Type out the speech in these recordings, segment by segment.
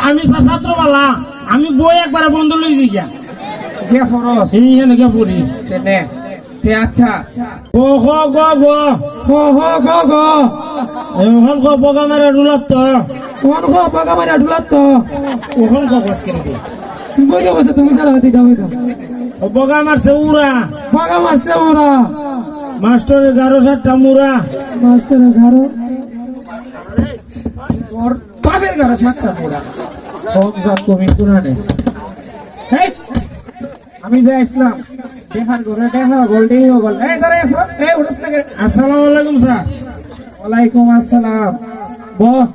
আমি ছা- ছাত্রবালা আমি বই একবারে বন্ধ লইছি গিয়া। কে ফরস? এই পড়ি। তেনে তে আচ্ছা। গো খ গ গ। হো হো গো গো। এখন ক বগা মারা রুলত তো কোন গো বাগা মারা তো ক বস তুমি হতে তো। ও বগা মারছে উড়া। বাগা মারছে ওরা। মাস্টারের গারো সাতটা মুরা মাস্টারের তোর পোড়া পুরানে আমি যে ইসলাম দেখার ঘরে দেখা গোল্ডেই এই আছো এই না? আসসালামু আলাইকুম স্যার। ওয়ালাইকুম আসসালাম। বহ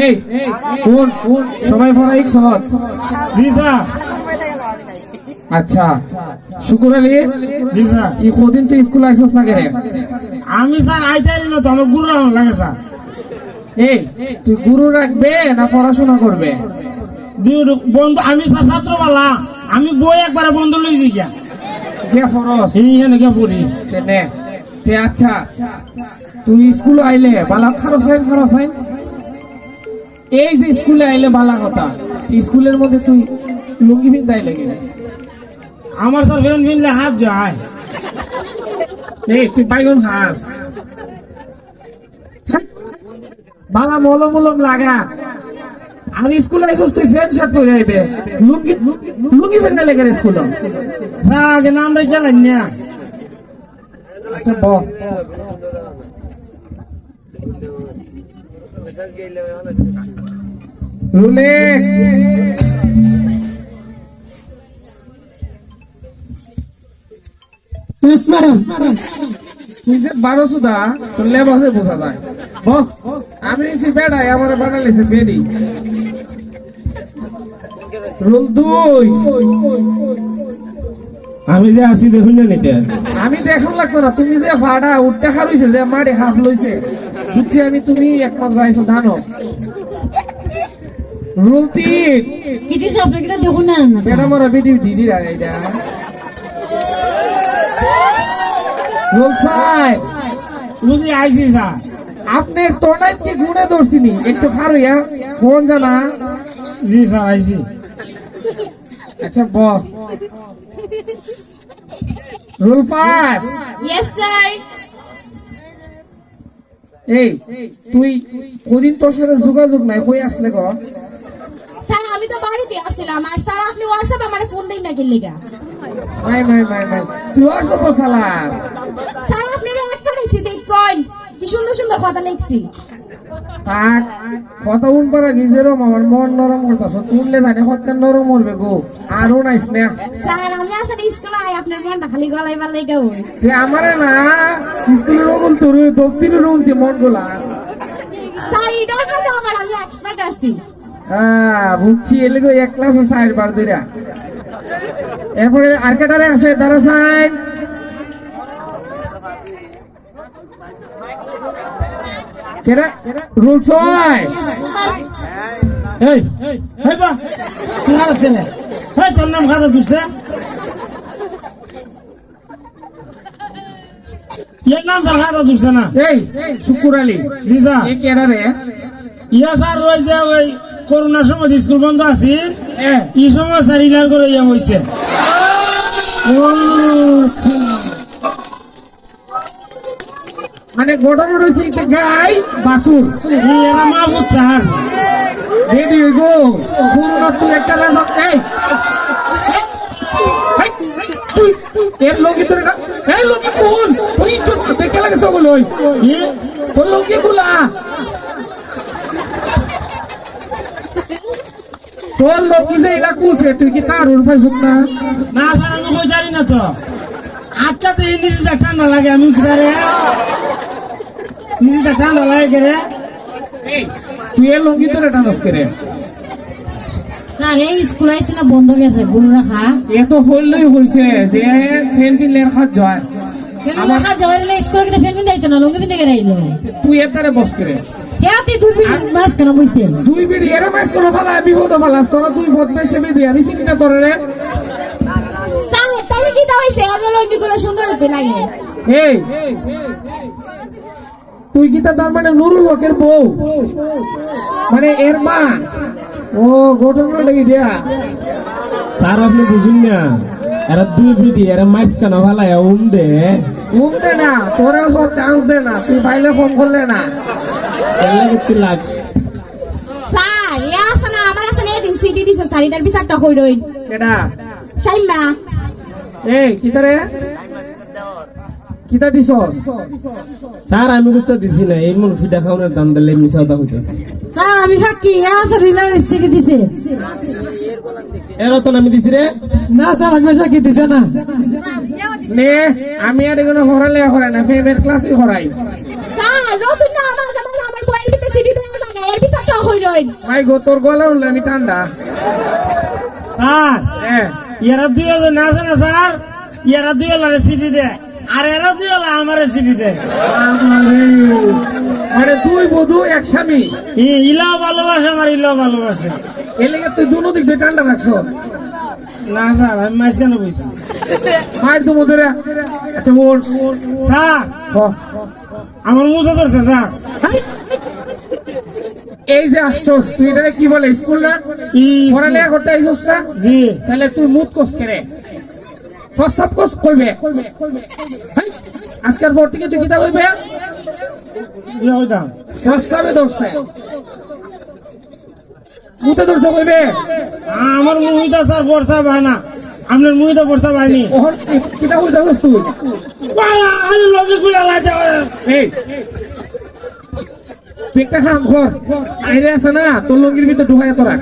এই কোন কোন? সবাই পড়াই সহজ। জি স্যার। আচ্ছা। শুকুর আলী জি স্যার। ই কদিন তুই স্কুল আইসস না কেন? আমি স্যার আইতারি না তো আমার গুরু রাখুন লাগে স্যার। এই তুই গুরু রাখবে না পড়াশোনা করবে? বন্ধু আমি স্যার ছাত্র ছাত্রবালা আমি বই একবারে বন্ধ লইছি গিয়া। কে ফরস এই এনেকে পড়ি। তেনে তে আচ্ছা তুই স্কুল আইলে বালা খারস আইন খারস আইন এই যে স্কুলে আইলে বালা কথা স্কুলের মধ্যে তুই লুঙ্গি পিন্ধাই লেগে। আমার স্যার ফেন ফিনলে হাত যায়। এই তুই বাইগন হাস বালা মলম মলম লাগা। আর স্কুলে আইসস তুই ফ্যান শার্ট পরে আইবে। লুঙ্গি লুঙ্গি পিন্ধা লেগে স্কুল? স্যার আগে নাম রেখে লাইন না। আচ্ছা বল রুলে তুই যে বারো সুদা তোর লেবাসে বোঝা যায় আমি সে বেড়াই আমার বানালিছে বেডি রুল দুই আমি যে আছি দেখুন না নিতে আমি দেখান লাগতো না তুমি যে ভাড়া উঠতে খারইছে যে মাটি হাফ লইছে বুঝছি আমি তুমি একমাত্র আইসো জানো রুল তিন কি দিছে আপনাকে তো দেখুন না না বেড়া মরা বেডি দিদি রাইডা রুল সাই বুঝি আইছি স্যার আপনার তোনাই কি গুণে ধরছিনি একটু খারইয়া কোন জানা জি স্যার আইছি আচ্ছা বল। রুলপাস ইয়েস স্যার এই তুই কদিন তোর সাথে যোগাযোগ নাই? কই আসলে গ স্যার আমি তো বাড়িতে আসছিলাম আর স্যার আপনি হোয়াটসঅ্যাপে আমার ফোন দেন না গেলে মাই মাই মাই মাই তুই আর সব সালাস স্যার আপনি অ্যাড করেছি দেখুন কি সুন্দর সুন্দর কথা লিখছি। থাক কথা উন পারা নিজেরও আমার মন নরম করতেছ। তুললে জানে কতক্ষণ নরম করবে গো। আরও নাইস না। স্যার আমি আসলে স্কুলে আই আপনার মনটা খালি গলায় বালাই গাও যে আমারে না স্কুলের ওগুল তোর দপ্তরের রুমছে মন গোলা। স্যার এটা কাছে আমার আমি এক্সপার্ট আছি। হ্যাঁ বুঝছি এলে গো এক ক্লাস সাইড বার দুইরা এরপরে আর কেটারে আছে তারা সাইড কেরা রুল ছয় এই এই বা। তুই আছে না? এই তোর নাম খাতা তুলছে এর নাম স্যার খাতা তুলছে না? এই শুকুর আলী। জি স্যার এ কেডারে ইয়া স্যার রয়েছে ওই করোনার সময় স্কুল বন্ধ আছে এ এই সময় স্যার ইলার করে ইয়া হয়েছে মানে ঘটনা রয়েছে একটা গাই বাসুর। এরা মা রেডি গো তুই একটা রান্না এই। এর লোকি তোর এই লোকি কোন? তুই তো দেখে লাগে সবল ওই তোর লোকি গুলা। তোর লোকি যে এটা কুছে তুই কি তার পাইছ না? না স্যার আমি কই জানি না তো। আচ্ছা তো এই নিজে ঠান্ডা লাগে আমি খেদারে নিজে ঠান্ডা লাগে কে রে? তুই এর লোকি তোর টানস করে স্যার এই স্কুল বন্ধ গেছে গুরু রাখা এ তো ফললেই হইছে যে ফেন ফিনলের হাত জয়। কেন রাখা যাওয়ার হলে স্কুলে কিন্তু ফেমিন দাইতো না লঙ্গি পিনে গেরাইলো তুই এর তারে বস করে তুই দুই পিড়ি মাছ কেন বইছে। দুই বিড়ি এর মাস কোন ফালা বিপদ ফালাস। তোরা তুই বদমাইশে বিড়ি আমি চিনি না তোর রে? স্যার তাহলে কি তা হইছে? আমারগুলো সুন্দর হতে লাগে এই তুই কি তার মানে নুরুল হকের বউ? মানে এর মা? ও ঘটনাটা কি দেয়া। স্যার আপনি বুঝুন না এরা দুই পিটি এরা মাইস কেন ভালাই উম দে। ঘুম দে না তোরা চান্স দে না তুই বাইলে ফোন করলে না। লাগ স্যার এ আছে না আমার আছে এদিন সিডি দিছে স্যার এটার বিচারটা কই রইন কেডা? শাইমা এই কিতারে? কিতা দিছস? স্যার আমি বুঝতে দিছি না এই মন ফিটা খাওয়ানোর দাম দিলে স্যার আমি সাক্ষী দিছে। এর তো আমি দিছি রে। না স্যার আমি সাক্ষী দিছে না। নে আমি আর এগুলো হরালে হরাই না ফেভারিট ক্লাসই হরাই। স্যার ভাই গো তোর গলা উঠলে আমি ঠান্ডা। স্যার হ্যাঁ। এরা দুই জন আছে না স্যার? এরা দুই লারে সিটি দে। আর এরা দুই লা আমারে সিটি দে। মানে তুই বধু এক স্বামী। ই- ইলাও ভালোবাসে আমার ইলাও ভালোবাসে। এর লেগে তুই দুনো দিক দিয়ে ঠান্ডা রাখছ। না স্যার আমি মাইস কেন বইছি। মায়ের তো মধ্যে আচ্ছা ওর স্যার আমার মুখে ধরছে স্যার। এই যে আসছস তুই এটা কি বলে স্কুল না? ই পড়ালেখা করতে আইসস না? জি। তাহলে তুই মুখ কস করে প্রস্তাব কস করবে। আজকের পর থেকে তুই কিতা হইবে? প্রস্তাবে ধরছে মুতে ধরছে কইবে? আমার মুহিতা স্যার বর্ষা পায় না। আপনার মুহিতা বর্ষা পায়নি ওহর কিতা হইতাছস তুই? ভাই আমি লজি গুলা লাইতে এই তুই একটা হাম কর আইরে আছে না তোর লঙ্গির ভিতরে ঢুকাইয়া তোরা